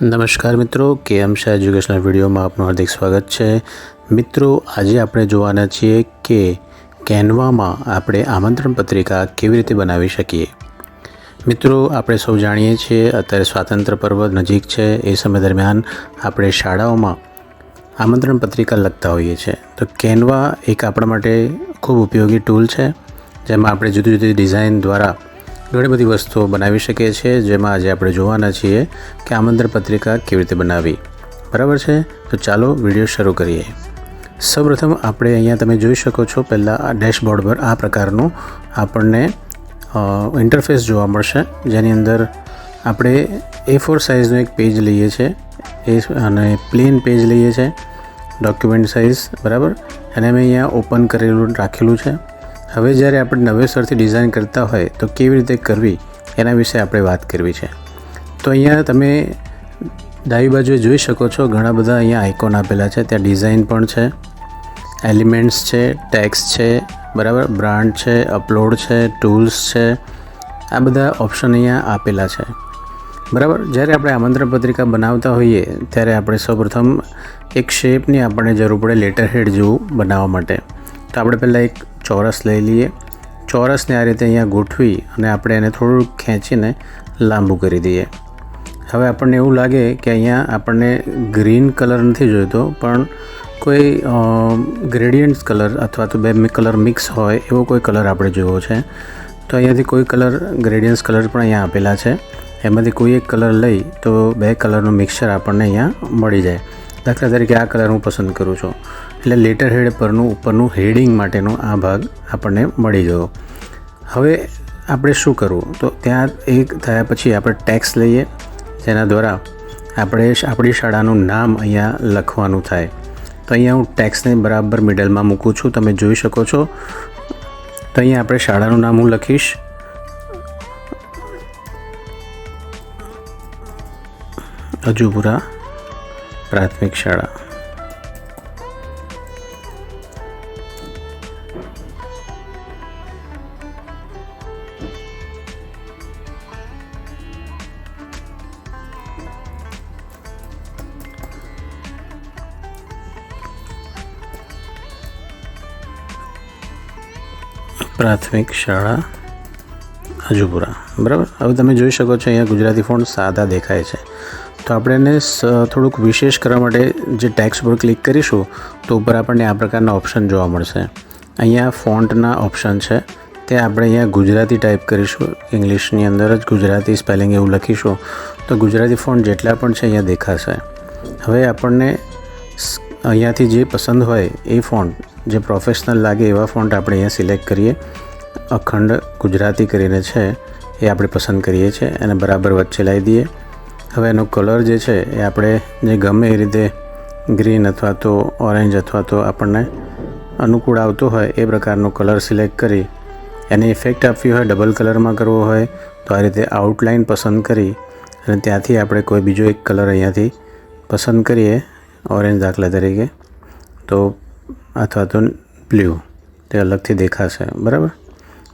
નમસ્કાર મિત્રો કે શાહ એજ્યુકેશનલ વિડીયોમાં આપનું હાર્દિક સ્વાગત છે. મિત્રો, આજે આપણે જોવાના છીએ કે કેનવામાં આપણે આમંત્રણ પત્રિકા કેવી રીતે બનાવી શકીએ. મિત્રો, આપણે સૌ જાણીએ છીએ, અત્યારે સ્વાતંત્ર્ય પર્વ નજીક છે. એ સમય દરમિયાન આપણે શાળાઓમાં આમંત્રણ પત્રિકા લખતા હોઈએ છીએ. તો કેનવા એક આપણા માટે ખૂબ ઉપયોગી ટૂલ છે, જેમાં આપણે જુદી જુદી ડિઝાઇન દ્વારા ઘણી બધી વસ્તુઓ બનાવી શકીએ છીએ, જેમાં આજે આપણે જોવાના છીએ કે આમંત્રણ પત્રિકા કેવી રીતે બનાવવી. બરાબર છે? તો ચાલો વીડિયો શરૂ કરીએ. સૌપ્રથમ આપણે અહીંયા તમે જોઈ શકો છો, પહેલાં આ ડેશબોર્ડ પર આ પ્રકારનું આપણને ઇન્ટરફેસ જોવા મળશે. જેની અંદર આપણે એ ફોર સાઇઝનો એક પેજ લઈએ છીએ. એ અને પ્લેન પેજ લઈએ છીએ. ડોક્યુમેન્ટ સાઇઝ બરાબર? અને અમે અહીંયા ઓપન કરેલું, રાખેલું છે. હવે જ્યારે આપણે નવેસરથી ડિઝાઇન કરતા હોય તો કેવી રીતે કરવી, એના વિશે આપણે વાત કરવી છે. તો અહીંયા તમે ડાબી બાજુએ જોઈ શકો છો ઘણા બધા અહીંયા આઇકોન આપેલા છે. ત્યાં ડિઝાઇન પણ છે એલિમેન્ટ્સ છે ટેક્સ છે, બરાબર? બ્રાન્ડ છે અપલોડ છે ટૂલ્સ છે, આ બધા ઓપ્શન અહીંયા આપેલા છે. બરાબર? જ્યારે આપણે આમંત્રણ પત્રિકા બનાવતા હોઈએ, ત્યારે આપણે સૌપ્રથમ એક શેપની આપણને જરૂર પડે લેટર હેડ જેવું બનાવવા માટે. તો આપણે પહેલાં એક ચોરસ લઈ લઈએ. ચોરસને આ રીતે અહીંયા ગોઠવી અને આપણે એને થોડું ખેંચીને લાંબુ કરી દઈએ. હવે આપણને એવું લાગે કે અહીંયા આપણને ગ્રીન કલર નથી જોઈતો, પણ કોઈ ગ્રેડિયન્ટ્સ કલર અથવા તો બે કલર મિક્સ હોય એવો કોઈ કલર આપણે જોવો છે. તો અહીંયાથી કોઈ કલર, ગ્રેડિયન્ટ્સ કલર પણ અહીંયા આપેલા છે. એમાંથી કોઈ એક કલર લઈ તો બે કલરનું મિક્સચર આપણને અહીંયા મળી જાય. દાખલા તરીકે આ કલર હું પસંદ કરું છું. એટલે લેટર હેડ પરનું ઉપરનું હેડિંગ માટેનો આ ભાગ આપણને મળી ગયો. હવે આપણે શું કરવું? તો ત્યાં એક થયા પછી આપણે ટેક્સ લઈએ, જેના દ્વારા આપણે આપણી શાળાનું નામ અહીંયા લખવાનું થાય. તો અહીંયા હું ટેક્સને બરાબર મિડલમાં મૂકું છું, તમે જોઈ શકો છો. તો અહીંયા આપણે શાળાનું નામ હું લખીશ. અજુપુરા પ્રાથમિક શાળા. પ્રાથમિક શાળા હજુપુરા બરાબર? હવે તમે જોઈ શકો છો અહીંયા ગુજરાતી ફોન્ટ સાદા દેખાય છે. તો આપણે એને થોડુંક વિશેષ કરવા માટે જે ટેક્સ પર ક્લિક કરીશું, તો ઉપર આપણને આ પ્રકારના ઓપ્શન જોવા મળશે. અહીંયા ફોન્ટના ઓપ્શન છે. તે આપણે અહીંયા ગુજરાતી ટાઈપ કરીશું. ઇંગ્લિશની અંદર જ ગુજરાતી સ્પેલિંગ એવું લખીશું. તો ગુજરાતી ફોન્ટ જેટલા પણ છે અહીંયા દેખાશે. હવે આપણને અહીંયાથી જે પસંદ હોય એ ફોન્ટ જે પ્રોફેશનલ લાગે એવા ફોન્ટ આપણે અહીંયા સિલેક્ટ કરીએ. અખંડ ગુજરાતી કરીને છે એ આપણે પસંદ કરીએ છીએ અને બરાબર વચ્ચે લાવી દઈએ. હવે એનો કલર જે છે એ આપણે જે ગમે એ રીતે ગ્રીન અથવા તો ઓરેન્જ અથવા તો આપણને અનુકૂળ આવતો હોય એ પ્રકારનો કલર સિલેક્ટ કરી એને ઇફેક્ટ આપવી હોય ડબલ કલરમાં કરવો હોય, તો આ રીતે આઉટલાઇન પસંદ કરી અને ત્યાંથી આપણે કોઈ બીજો એક કલર અહીંયાથી પસંદ કરીએ ઓરેન્જ દાખલા તરીકે. તો અથવા તો બ્લ્યુ તે અલગથી દેખાશે, બરાબર?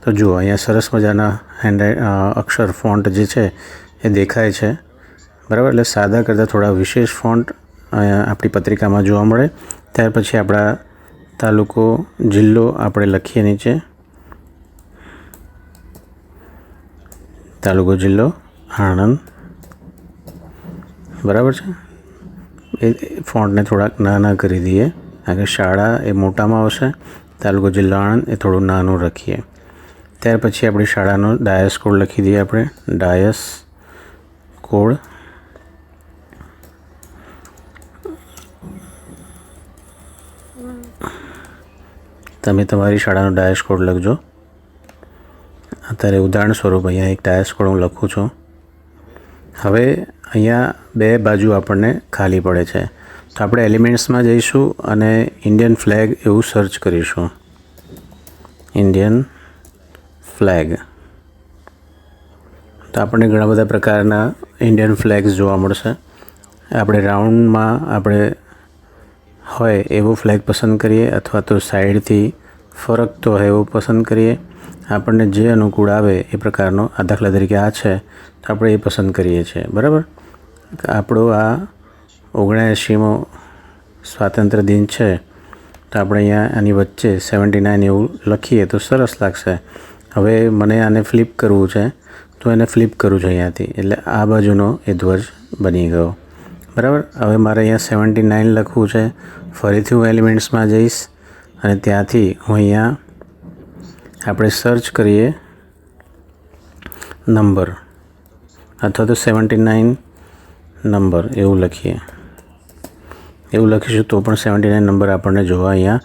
તો જુઓ, અહીંયા સરસ મજાના હેન્ડ અક્ષર ફોન્ટ જે છે, એ દેખાય છે, બરાબર? એટલે સાદા કરતાં થોડા વિશેષ ફોન્ટ આપણી પત્રિકામાં જોવા મળે. ત્યાર પછી આપણા તાલુકો, જિલ્લો આપણે લખીએ નીચે. તાલુકો, જિલ્લો, આણંદ. બરાબર છે? એ ફોન્ટને થોડાક નાના કરી દઈએ. કારણ કે શાળા એ મોટામાં આવશે, તાલુકો જિલ્લો આણંદ એ થોડું નાનું રાખીએ. ત્યાર પછી આપણી શાળાનો ડાયસ કોડ લખી દઈએ આપણે. ડાયસ કોડ તમે તમારી શાળાનો ડાયસ કોડ લખજો. અત્યારે ઉદાહરણ સ્વરૂપ અહીંયા એક ડાયસ કોડ હું લખું છું. હવે અહીંયા બે બાજુ આપણને ખાલી પડે છે. તો આપણે એલિમેન્ટ્સમાં જઈશું અને ઇન્ડિયન ફ્લેગ એવું સર્ચ કરીશું. Indian flag. તો આપણને ઘણા બધા પ્રકારના ઇન્ડિયન ફ્લેગ્સ જોવા મળશે. આપણે રાઉન્ડમાં આપણે હોય એવો ફ્લેગ પસંદ કરીએ અથવા તો સાઈડથી ફરકતો હોય એવો પસંદ કરીએ. આપણને જે અનુકૂળ આવે એ પ્રકારનો આ દાખલા તરીકે આ છે, તો આપણે એ પસંદ કરીએ છીએ. બરાબર? આપણો આ ઓગણએંશીમો સ્વાતંત્ર્ય દિન છે. તો આપણે અહીંયા આની વચ્ચે સેવન્ટી નાઇન એવું લખીએ તો સરસ લાગશે. હવે મને આને ફ્લિપ કરવું છે, તો એને ફ્લિપ કરું છું અહીંયાથી. એટલે આ બાજુનો એ ધ્વજ બની ગયો. બરાબર? હવે મારે અહીંયા સેવન્ટી નાઇન લખવું છે. ફરીથી હું એલિમેન્ટ્સમાં જઈશ અને ત્યાંથી હું અહીંયા આપણે સર્ચ કરીએ નંબર અથવા તો સેવન્ટી નાઇન નંબર એવું લખીએ. એવું લખીશું તો પણ સેવન્ટી નાઇન નંબર આપણને જોવા અહીંયા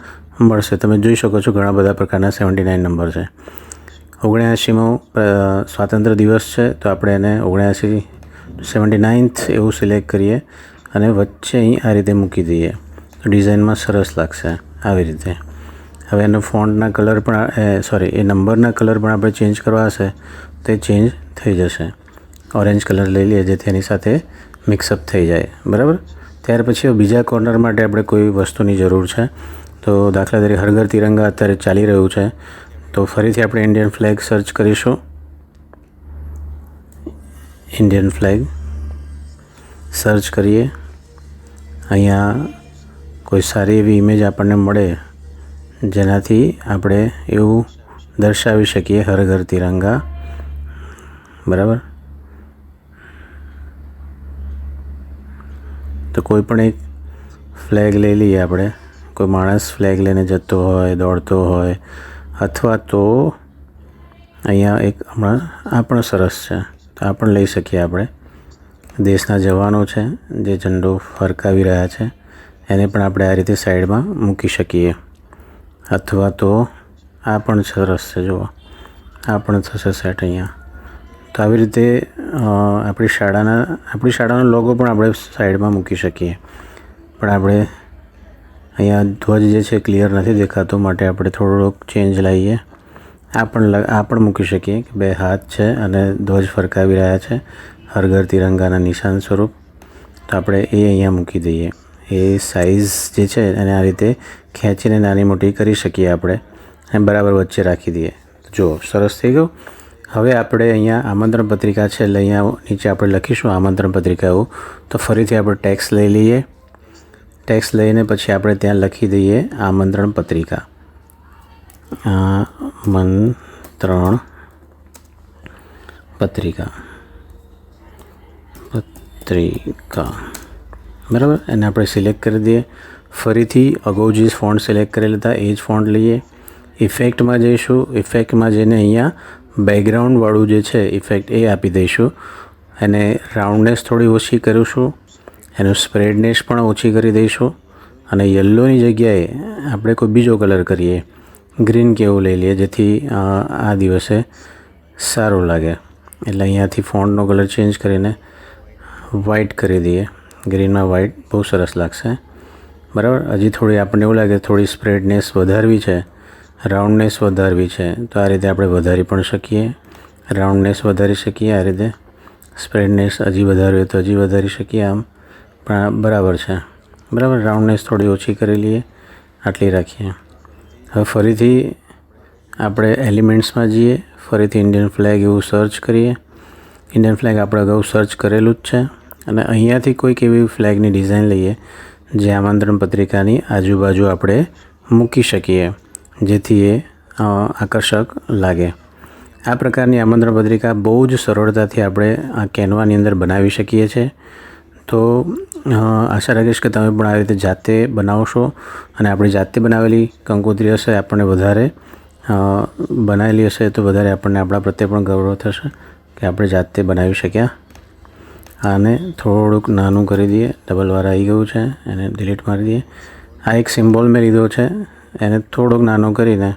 મળશે. તમે જોઈ શકો છો ઘણા બધા પ્રકારના સેવન્ટી નાઇન નંબર છે ઓગણ્યાસીમો સ્વાતંત્ર્ય દિવસ છે, તો આપણે એને ઓગણ્યાસી સેવન્ટી નાઇન્થ એવું સિલેક્ટ કરીએ અને વચ્ચે અહીં આ રીતે મૂકી દઈએ. તો ડિઝાઇનમાં સરસ લાગશે આવી રીતે. હવે એનો ફોન્ટના કલર પણ સોરી એ નંબરના કલર પણ આપણે ચેન્જ કરવા હશે, તે ચેન્જ થઈ જશે. ઓરેન્જ કલર લઈ લઈએ જેથી એની સાથે મિક્સઅપ થઈ જાય. બરાબર? ત્યાર પછી બીજા કોર્નર માટે આપણે કોઈ વસ્તુની જરૂર છે. તો દાખલા તરીકે હરઘર તિરંગા અત્યારે ચાલી રહ્યું છે. તો ફરીથી આપણે ઇન્ડિયન ફ્લેગ સર્ચ કરીશું. ઇન્ડિયન ફ્લેગ સર્ચ કરીએ. અહીંયા કોઈ સારી એવી ઇમેજ આપણને મળે, જેનાથી આપણે એવું દર્શાવી શકીએ હર ઘર તિરંગા. બરાબર? તો કોઈ પણ એક ફ્લેગ લઈ લઈએ આપણે. કોઈ માણસ ફ્લેગ લઈને જતો હોય, દોડતો હોય, અથવા તો અહીંયા એક હમણાં, આ પણ સરસ છે. તો આ પણ લઈ શકીએ આપણે. દેશના જવાનો છે, જે ઝંડો ફરકાવી રહ્યા છે, એને પણ આપણે આ રીતે સાઈડમાં મૂકી શકીએ. અથવા તો આ પણ સરસ છે, જુઓ. આ પણ થશે સેટ અહીંયા. તો આવી રીતે આપણી શાળાના, આપણી શાળાનો લોગો પણ આપણે સાઈડમાં મૂકી શકીએ. પણ આપણે અહીંયા ધ્વજ જે છે ક્લિયર નથી દેખાતો માટે આપણે થોડોક ચેન્જ લાવીએ. આ પણ આ પણ મૂકી શકીએ કે બે હાથ છે અને ધ્વજ ફરકાવી રહ્યા છે. હર ઘર તિરંગાના નિશાન સ્વરૂપ. તો આપણે એ અહીંયા મૂકી દઈએ. એ સાઇઝ જે છે એને આ રીતે ખેંચીને નાની મોટી કરી શકીએ આપણે. અને બરાબર વચ્ચે રાખી દઈએ. જુઓ, સરસ થઈ ગયું. હવે આપણે અહીંયા આમંત્રણ પત્રિકા છે, એટલે અહીંયા નીચે આપણે લખીશું આમંત્રણ પત્રિકા એવું. તો ફરીથી આપણે ટેક્સ લઈ લઈએ. ટેક્સ લઈને પછી આપણે ત્યાં લખી દઈએ આમંત્રણ પત્રિકા. આમંત્રણ પત્રિકા. પત્રિકા. બરાબર? એને આપણે સિલેક્ટ કરી દઈએ. ફરીથી અગાઉ જે ફોન્ટ સિલેક્ટ કરેલા હતા એ જ ફોન્ટ લઈએ. ઇફેક્ટમાં જઈશું. ઇફેક્ટમાં જઈને અહીંયા બેકગ્રાઉન્ડવાળું જે છે ઇફેક્ટ એ આપી દઈશું. એને રાઉન્ડનેસ થોડી ઓછી કરીશું. એનું સ્પ્રેડનેસ પણ ઓછી કરી દઈશું. અને યલોની જગ્યાએ આપણે કોઈ બીજો કલર કરીએ. ગ્રીન કે એવું લઈ લઈએ, જેથી આ દિવસે સારું લાગે. એટલે અહીંયાથી ફોન્ટનો કલર ચેન્જ કરીને વ્હાઇટ કરી દઈએ. ગ્રીનમાં વ્હાઇટ બહુ સરસ લાગશે. બરાબર? હજી થોડી આપણને એવું લાગે થોડી સ્પ્રેડનેસ વધારવી છે. રાઉન્ડનેસ વધારવી છે, તો આ રીતે આપણે વધારી પણ શકીએ. રાઉન્ડનેસ વધારી શકીએ, આ રીતે. સ્પ્રેડનેસ હજી વધારવી તો હજી વધારી શકીએ આમ. પણ બરાબર છે. બરાબર, રાઉન્ડનેસ થોડી ઓછી કરી લઈએ, આટલી રાખીએ. હવે ફરીથી આપણે એલિમેન્ટ્સમાં જઈએ, ફરીથી ઇન્ડિયન ફ્લેગ એવું સર્ચ કરીએ. ઇન્ડિયન ફ્લેગ આપણે અગાઉ સર્ચ કરેલું જ છે. અને અહીંયાથી કોઈક એવી ફ્લેગની ડિઝાઇન લઈએ, જે આમંત્રણ પત્રિકાની આજુબાજુ આપણે મૂકી શકીએ. જેથી એ આકર્ષક લાગે. આ પ્રકારની આમંત્રણ પત્રિકા બહુ જ સરળતાથી આપણે આ કેનવાની અંદર બનાવી શકીએ છીએ તો આશા રાખીશ કે તમે પણ આ રીતે જાતે બનાવશો અને આપણી જાતે બનાવેલી કંકોત્રી હશે, આપણને વધારે બનાવેલી હશે તો વધારે આપણને આપણા પ્રત્યે પણ ગૌરવ થશે કે આપણે જાતે બનાવી શક્યા. આને થોડુંક નાનું કરી દઈએ, ડબલ વાર આવી ગયું છે, એને ડિલીટ મારી દઈએ. આ એક સિમ્બોલ મેં લીધો છે એને થોડોક નાનો કરીને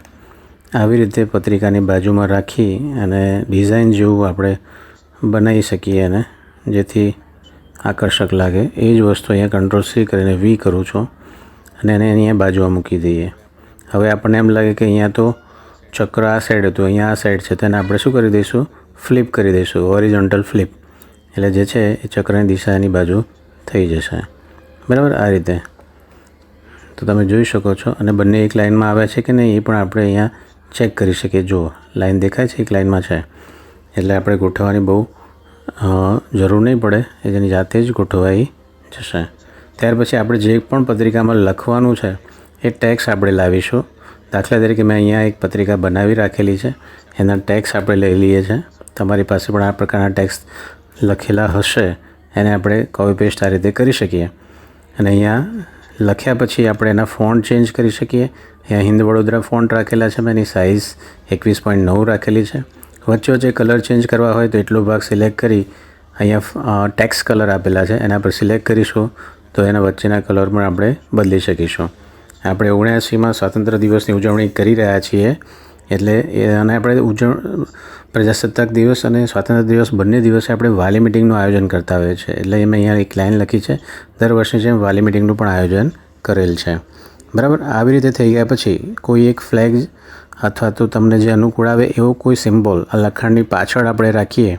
આવી રીતે પત્રિકાની બાજુમાં રાખી અને ડિઝાઇન જેવું આપણે બનાવી શકીએ એને, જેથી આકર્ષક લાગે. એ જ વસ્તુ અહીંયા કંટ્રોલ સી કરીને વી કરું છું અને એને અહીંયા બાજુમાં મૂકી દઈએ. હવે આપણને એમ લાગે કે અહીંયા તો ચક્ર આ સાઈડ હતું, અહીંયા આ સાઈડ છે તેને આપણે શું કરી દઈશું? ફ્લિપ કરી દઈશું ઓરિજોન્ટલ ફ્લિપ એટલે જે છે એ ચક્રની દિશા એની બાજુ થઈ જશે. બરાબર? આ રીતે. તો તમે જોઈ શકો છો. અને બંને એક લાઇનમાં આવ્યા છે કે નહીં, એ પણ આપણે અહીંયા ચેક કરી શકીએ. જુઓ, લાઇન દેખાય છે એક લાઇનમાં છે. એટલે આપણે ગોઠવવાની બહુ જરૂર નહીં પડે. એ તેની જાતે જ ગોઠવાઈ જશે. ત્યાર પછી આપણે જે પણ પત્રિકામાં લખવાનું છે, એ ટેક્સ આપણે લાવીશું. દાખલા તરીકે મેં અહીંયા એક પત્રિકા બનાવી રાખેલી છે. એના ટેક્સ આપણે લઈ લઈએ છીએ તમારી પાસે પણ આ પ્રકારના ટેક્સ લખેલા હશે. એને આપણે કોપી પેસ્ટ આ રીતે કરી શકીએ. અને અહીંયા લખ્યા પછી આપણે એના ફોન્ટ ચેન્જ કરી શકીએ. અહીંયા હિન્દ વડોદરા ફોન્ટ રાખેલા છે મેં એની સાઇઝ એકવીસ પોઈન્ટ નવ રાખેલી છે. વચ્ચે વચ્ચે કલર ચેન્જ કરવા હોય તો એટલો ભાગ સિલેક્ટ કરી અહીંયા ટેક્સ કલર આપેલા છે, એના પર સિલેક્ટ કરીશું તો એના વચ્ચેના કલર પણ આપણે બદલી શકીશું. આપણે ઓગણ્યાસીમાં સ્વાતંત્ર્ય દિવસની ઉજવણી કરી રહ્યા છીએ. એટલે અને આપણે ઉજવણ, પ્રજાસત્તાક દિવસ અને સ્વાતંત્ર્ય દિવસ બંને દિવસે આપણે વાલી મિટિંગનું આયોજન કરતા હોઈએ છીએ. એટલે મેં અહીંયા એક લાઇન લખી છે, દર વર્ષની જેમ વાલી મિટિંગનું પણ આયોજન કરેલ છે. બરાબર? આવી રીતે થઈ ગયા પછી કોઈ એક ફ્લેગ અથવા તો તમને જે અનુકૂળ આવે એવો કોઈ સિમ્બોલ આ લખાણની પાછળ આપણે રાખીએ,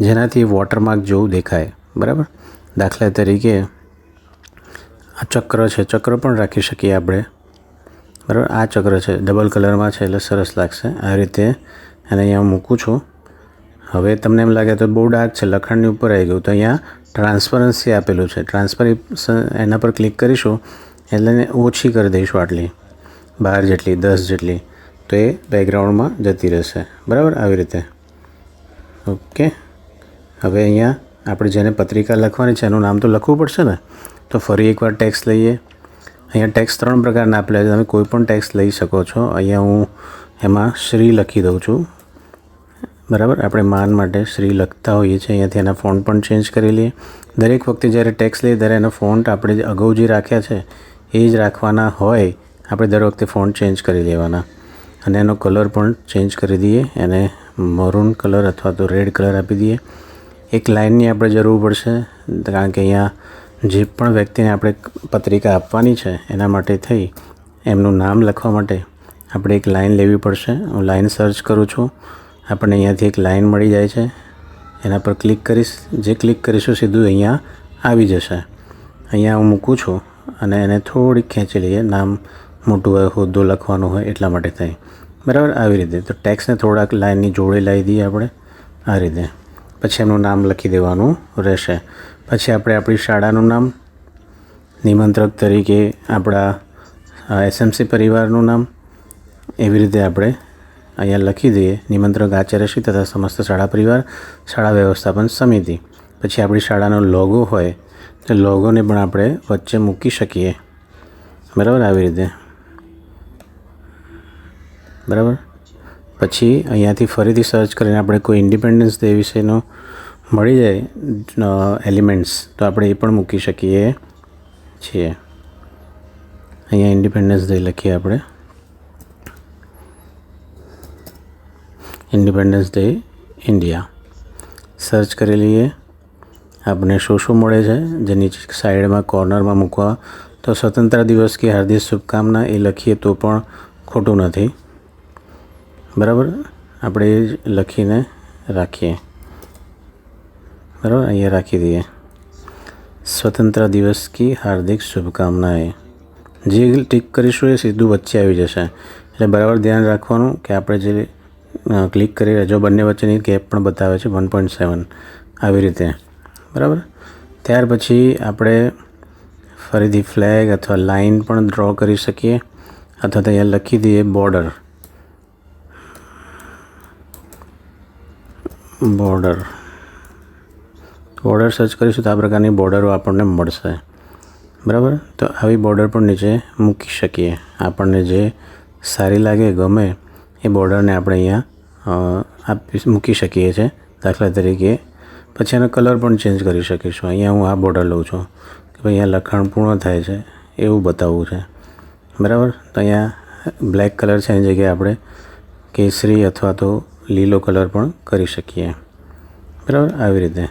જેનાથી વોટરમાર્ક જેવું દેખાય. બરાબર? દાખલા તરીકે આ ચક્ર છે, ચક્ર પણ રાખી શકીએ આપણે. બરાબર? આ ચક્ર છે, ડબલ કલરમાં છે, એટલે સરસ લાગશે. આ રીતે અને અહીંયા મૂકું છું. હવે તમને એમ લાગે તો બહુ ડાર્ક છે, લખાણની ઉપર આવી ગયું. તો અહીંયા ટ્રાન્સપરન્સી આપેલું છે. ટ્રાન્સપરન્સ એના પર ક્લિક કરીશું, એટલે ઓછી કરી દઈશું આટલી. બાર જેટલી, દસ જેટલી. તો એ બેકગ્રાઉન્ડમાં જતી રહેશે. બરાબર? આવી રીતે. ઓકે હવે અહીંયા આપણે જેને પત્રિકા લખવાની છે, એનું નામ તો લખવું પડશે ને? તો ફરી એકવાર ટેક્સ લઈએ. અહીંયા ટેક્સ ત્રણ પ્રકારના આપેલા છે. તમે કોઈ પણ ટેક્સ લઈ શકો છો. અહીંયા હું એમાં શ્રી લખી દઉં છું. બરાબર? આપણે માન માટે શ્રી લખતા હોઈએ છીએ. અહીંયાથી એના ફોન્ટ પણ ચેન્જ કરી લઈએ. દરેક વખતે જ્યારે ટેક્સ લઈએ ત્યારે એના ફોન્ટ આપણે અગાઉ જે રાખ્યા છે, એ જ રાખવાના હોય, આપણે દર વખતે ફોન્ટ ચેન્જ કરી લેવાના. અને એનો કલર પણ ચેન્જ કરી દઈએ. એને મરૂન કલર અથવા તો રેડ કલર આપી દઈએ. એક લાઇનની આપણે જરૂર પડશે. કારણ કે અહીંયા જે પણ વ્યક્તિને આપણે પત્રિકા આપવાની છે, એના માટે થઈ, એમનું નામ લખવા માટે આપણે એક લાઈન લેવી પડશે. હું લાઈન સર્ચ કરું છું. આપણને અહીંયાથી એક લાઈન મળી જાય છે. એના પર ક્લિક કરીશ. જે ક્લિક કરીશું સીધું અહીંયા આવી જશે. અહીંયા હું મૂકું છું અને એને થોડીક ખેંચી લઈએ. નામ મોટું હોય, હોદ્દો લખવાનું હોય, એટલા માટે થઈ. બરાબર? આવી રીતે. તો ટેક્સને થોડાક લાઇનની જોડે લાવી દઈએ આપણે. આ રીતે. પછી એમનું નામ લખી દેવાનું રહેશે. પછી આપણે આપણી શાળાનું નામ, નિમંત્રક તરીકે આપણા એસએમસી પરિવારનું નામ, એવી રીતે આપણે અહીંયા લખી દઈએ. નિમંત્રક આચાર્યશ્રી તથા સમસ્ત શાળા પરિવાર, શાળા વ્યવસ્થાપન સમિતિ. પછી આપણી શાળાનો લોગો હોય, તો લોગોને પણ આપણે વચ્ચે મૂકી શકીએ. બરાબર? આવી રીતે. બરાબર? પછી અહીંયાથી ફરીથી સર્ચ કરીને આપણે કોઈ ઇન્ડિપેન્ડન્સ ડે વિશેનો મળી જાય એલિમેન્ટ્સ તો આપણે એ પણ મૂકી શકીએ છીએ. અહીંયા ઇન્ડિપેન્ડન્સ ડે લખીએ આપણે. ઇન્ડિપેન્ડન્સ ડે ઇન્ડિયા સર્ચ કરી લઈએ. આપણે શું શું મળે છે, જે નીચે સાઈડમાં કોર્નરમાં મૂકવા. તો સ્વતંત્ર દિવસ કે હાર્દિક શુભકામના એ લખીએ તો પણ ખોટું નથી. બરાબર? આપણે એ જ લખીને રાખીએ. બરાબર? અહીંયા રાખી દઈએ. સ્વતંત્ર દિવસ કી હાર્દિક શુભકામનાએ. જે ટિક કરીશું એ સીધું વચ્ચે આવી જશે. એટલે બરાબર ધ્યાન રાખવાનું કે આપણે જે ક્લિક કરી રહ્યા, જો બંને વચ્ચેની ગેપ પણ બતાવે છે, વન પોઈન્ટ સેવન, આવી રીતે. બરાબર? ત્યાર પછી આપણે ફરીથી ફ્લેગ અથવા લાઇન પણ ડ્રો કરી શકીએ. અથવા તો અહીંયા લખી દઈએ બોર્ડર. બોર્ડર. બોર્ડર સર્ચ કરીશું તો આ પ્રકારની બોર્ડરો આપણને મળશે. બરાબર? તો આવી બોર્ડર પણ નીચે મૂકી શકીએ. આપણને જે સારી લાગે, ગમે, એ બોર્ડરને આપણે અહીંયા આપી મૂકી શકીએ છીએ દાખલા તરીકે. પછી એનો કલર પણ ચેન્જ કરી શકીશું. અહીંયા હું આ બોર્ડર લઉં છું. કે ભાઈ અહીંયા લખાણ પૂર્ણ થાય છે, એવું બતાવવું છે. બરાબર? તો અહીંયા બ્લેક કલર છે, એની જગ્યાએ આપણે કેસરી અથવા તો લીલો કલર પણ કરી શકીએ. બરાબર? આવી રીતે.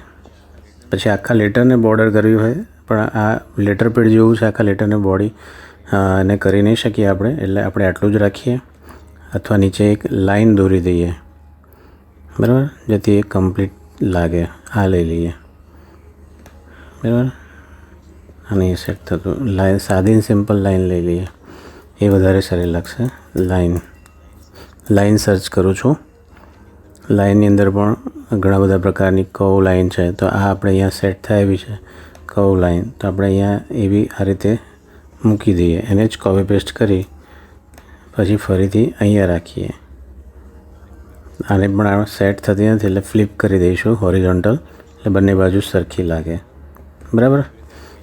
પછી આખા લેટરને બોર્ડર કરવી હોય, પણ આ લેટર પેડ જેવું છે, આખા લેટરને બોડી એને કરી નહીં શકીએ આપણે, એટલે આપણે આટલું જ રાખીએ. અથવા નીચે એક લાઈન દોરી દઈએ. બરાબર? જેથી એ કમ્પ્લીટ લાગે. આ લઈ લઈએ. બરાબર? અને એ સેટ થતું. લાઈન સાદી સિમ્પલ લાઈન લઈ લઈએ. એ વધારે સારી લાગશે. લાઈન લાઈન સર્ચ કરું છું. લાઇનની અંદર પણ ઘણા બધા પ્રકારની કવ લાઇન છે. તો આ આપણે અહીંયા સેટ થાય એવી છે કવ લાઇન તો આપણે અહીંયા એવી આ રીતે મૂકી દઈએ. એને જ કોપી પેસ્ટ કરી પછી ફરીથી અહીંયા રાખીએ. આને પણ આ સેટ થતી નથી એટલે ફ્લિપ કરી દઈશું હોરિઝોન્ટલ એટલે બંને બાજુ સરખી લાગે. બરાબર?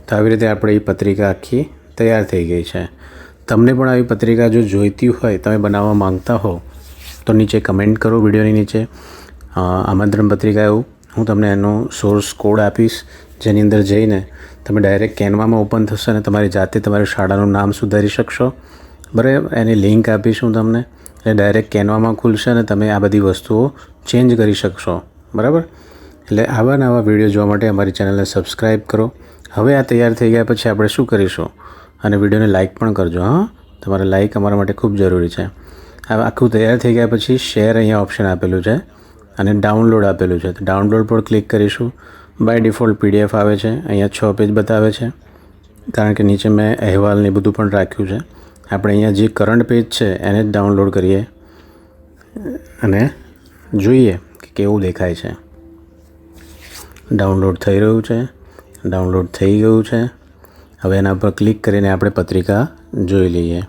તો આવી રીતે આપણે એ પત્રિકા આખી તૈયાર થઈ ગઈ છે. તમને પણ આવી પત્રિકા જો જોઈતી હોય, તમે બનાવવા માંગતા હો તો નીચે કમેન્ટ કરો વિડીયોની નીચે. આમંત્રણ પત્રિકા એવું. હું તમને એનો સોર્સ કોડ આપીશ, જેની અંદર જઈને તમે ડાયરેક્ટ કેનવામાં ઓપન થશે અને તમારી જાતે તમારી શાળાનું નામ સુધારી શકશો. બરાબર? એની લિંક આપીશ હું તમને. એટલે ડાયરેક્ટ કેનવામાં ખુલશે અને તમે આ બધી વસ્તુઓ ચેન્જ કરી શકશો. બરાબર? એટલે આવા નવા વીડિયો જોવા માટે અમારી ચેનલને સબસ્ક્રાઈબ કરો. હવે આ તૈયાર થઈ ગયા પછી આપણે શું કરીશું? અને વિડીયોને લાઇક પણ કરજો, હા? તમારે લાઇક અમારા માટે ખૂબ જરૂરી છે. હવે આખું તૈયાર થઈ ગયા પછી શેર અહીંયા ઓપ્શન આપેલું છે અને ડાઉનલોડ આપેલું છે. તો ડાઉનલોડ પર ક્લિક કરીશું. બાય ડિફોલ્ટ પીડીએફ આવે છે. અહીંયા છ પેજ બતાવે છે. કારણ કે નીચે મેં અહેવાલ ને બધું પણ રાખ્યું છે. આપણે અહીંયા જે કરંટ પેજ છે એને જ ડાઉનલોડ કરીએ અને જોઈએ કે કેવું દેખાય છે. ડાઉનલોડ થઈ રહ્યું છે. ડાઉનલોડ થઈ ગયું છે. હવે એના પર ક્લિક કરીને આપણે પત્રિકા જોઈ લઈએ.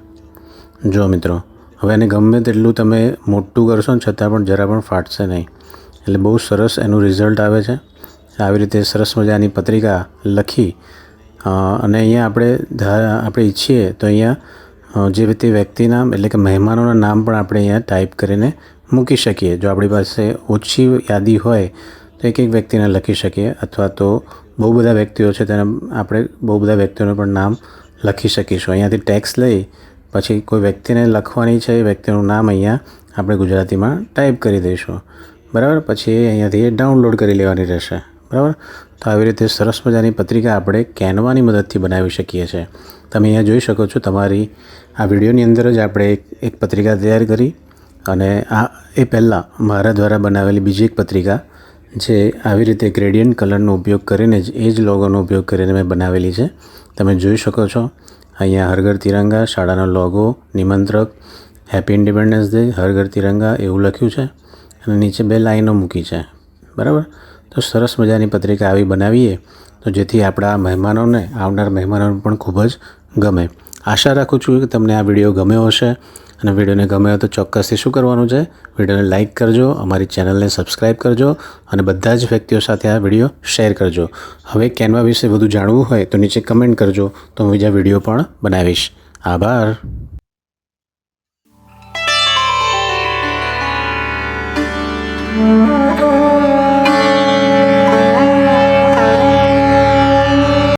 જો મિત્રો હવે એને ગમે તેટલું તમે મોટું કરશો ને છતાં પણ જરા પણ ફાટશે નહીં. એટલે બહુ સરસ એનું રિઝલ્ટ આવે છે. આવી રીતે સરસ મજાની પત્રિકા લખી અને અહીંયા આપણે આપણે ઈચ્છીએ તો અહીંયા જે તે વ્યક્તિના એટલે કે મહેમાનોના નામ પણ આપણે અહીંયા ટાઈપ કરીને મૂકી શકીએ. જો આપણી પાસે ઓછી યાદી હોય તો એક એક વ્યક્તિને લખી શકીએ, અથવા તો બહુ બધા વ્યક્તિઓ છે તેને આપણે બહુ બધા વ્યક્તિઓનું પણ નામ લખી શકીશું. અહીંયાથી ટેક્સ લઈ પછી કોઈ વ્યક્તિને લખવાની છે, એ વ્યક્તિનું નામ અહીંયા આપણે ગુજરાતીમાં ટાઈપ કરી દઈશું. બરાબર? પછી અહીંયાથી એ ડાઉનલોડ કરી લેવાની રહેશે. બરાબર? તો આવી રીતે સરસ મજાની પત્રિકા આપણે કેનવાની મદદથી બનાવી શકીએ છીએ. તમે અહીંયા જોઈ શકો છો તમારી આ વિડીયોની અંદર જ આપણે એક એક પત્રિકા તૈયાર કરી અને આ, એ પહેલાં મારા દ્વારા બનાવેલી બીજી એક પત્રિકા જે આવી રીતે ગ્રેડિયન્ટ કલરનો ઉપયોગ કરીને જ, એ જ લોગોનો ઉપયોગ કરીને મેં બનાવેલી છે. તમે જોઈ શકો છો અહીંયા હરઘર તિરંગા, શાળાનો લોગો નિમંત્રક હેપી ઇન્ડિપેન્ડન્સ ડે હરઘર તિરંગા એવું લખ્યું છે અને નીચે બે લાઈનો મૂકી છે. બરાબર? તો સરસ મજાની પત્રિકા આવી બનાવીએ તો જેથી આપણા મહેમાનોને, આવનાર મહેમાનોને પણ ખૂબ જ ગમે. આશા રાખું છું કે તમને આ વીડિયો ગમ્યો હશે. અને વિડીયોને ગમ્યો તો ચોક્કસથી શું કરવાનું છે? વિડીયોને લાઇક કરજો, અમારી ચેનલને સબસ્ક્રાઈબ કરજો અને બધા જ વ્યક્તિઓ સાથે આ વીડિયો શેર કરજો. હવે કેનવા વિશે વધુ જાણવું હોય તો નીચે કમેન્ટ કરજો, તો હું બીજા વીડિયો પણ બનાવીશ. આભાર. you.